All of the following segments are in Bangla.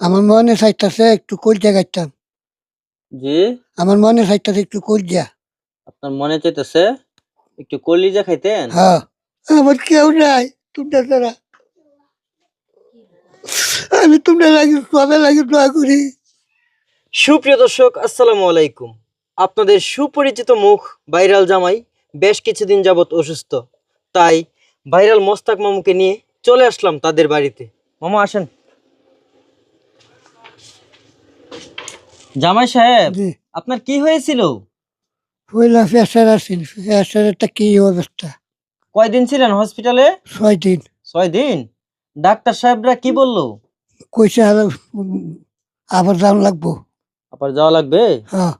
আমার মনে চাইতেছে একটু কলজা গাইতাম। জি? আমার মনে চাইতেছে একটু কলজা। আপনার মনে চাইতেছে একটু কলিজা খাইতেন? হ্যাঁ। আমার কেউ নাই তোমরা ছাড়া আমি তোমরা লাগে সবে লাগে দোয়া করি। সুপ্রিয় দর্শক আসসালামু আলাইকুম। আপনাদের সুপরিচিত মুখ ভাইরাল জামাই বেশ কিছুদিন যাবত অসুস্থ। তাই ভাইরাল মোস্তাক মামুকে নিয়ে চলে আসলাম তাদের বাড়িতে। মামা আসেন। জামাই সাহেব জি। আপনার কি হয়েছিল? পয়লা ফেসার আছেন ফেসারেরটা কি অবস্থা? কয়দিন ছিলেন হসপিটালে? ছয় দিন। ছয় দিন? ডাক্তার সাহেবরা কি বলল? কইসে আর আবার যাওয়া লাগবো। আবার যাওয়া লাগবে? হ্যাঁ।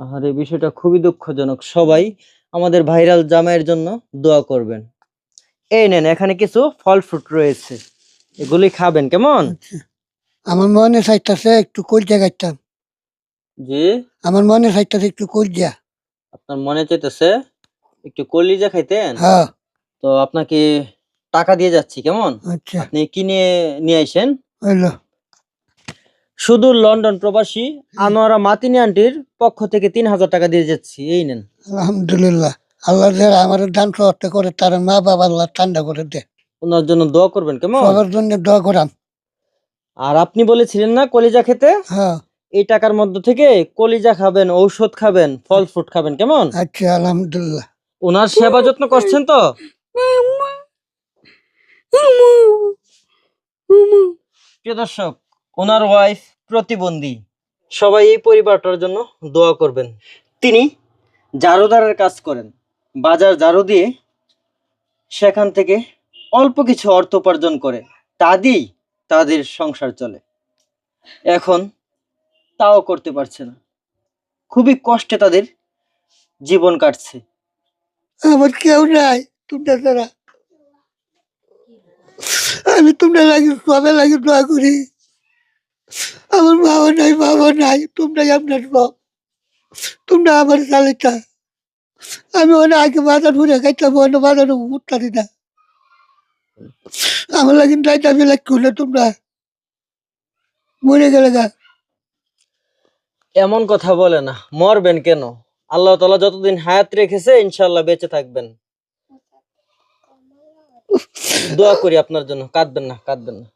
আর এই বিষয়টা খুবই দুঃখজনক। সবাই আমাদের ভাইরাল জামাইয়ের জন্য দোয়া করবেন। এই নেন এখানে কিছু ফল ফ্রুট রয়েছে। এগুলি খাবেন কেমন? আমার মনে চাইতেছে একটু কলজা গাইতাম। জি? আমার মনে চাইতেছে একটু কলজা। আপনার মনে চাইতেছে একটু কলিজা খাইতেন? হ্যাঁ। তো আপনাকে টাকা দিয়ে যাচ্ছি কেমন? আচ্ছা। আপনি কিনে নিয়ে আইসেন? হইল। শুধু লন্ডন প্রবাসী আনোয়ারা মাতিনি আন্টির পক্ষ থেকে তিন হাজার টাকা দিয়ে যাচ্ছি এই নেন। আলহামদুলিল্লাহ। আল্লাহ যারা আমার দান সহতে করে তার মা বাবা আল্লাহ ঠান্ডা করে দে। ওনার জন্য দোয়া করবেন কেমন? সবার জন্য দোয়া করাম। আর আপনি বলেছিলেন না কলিজা খেতে? হ্যাঁ। এই টাকার মধ্যে থেকে কলিজা খাবেন ঔষধ খাবেন ফল ফ্রুট খাবেন কেমন? আচ্ছা আলহামদুলিল্লাহ। ওনার সেবা যত্ন করছেন তো? প্রিয় দর্শক ওনার ওয়াইফ প্রতিবন্ধী। সবাই এই পরিবারটার জন্য দোয়া করবেন। তিনি জারুদারের কাজ করেন। বাজার জারু দিয়ে সেখান থেকে অল্প কিছু অর্থ উপার্জন করে। তা দিয়েই তাদের সংসার চলে। এখন তাও করতে পারছে না। খুবই কষ্টে তাদের জীবন কাটছে। আমার কেউ নাই, তোমরা ছাড়া আমি তোমরা লাগে সবে লাগে দোয়া করি। আমার বাবা নাই বাবা নাই, তোমরাই আপনার সব তোমরা আমার চালিতা আমি অনেক আগে বাজার ঘুরে খাইতাম, অন্য বাজারে উঠতারি না। আমার তাই যাইতে বেলা খুলে তোমরা। মরে গেলে গা। এমন কথা বলে না মরবেন কেন? আল্লাহ তালা যতদিন হায়াত রেখেছে ইনশাল্লাহ বেঁচে থাকবেন। দোয়া করি আপনার জন্য কাঁদবেন না কাঁদবেন না।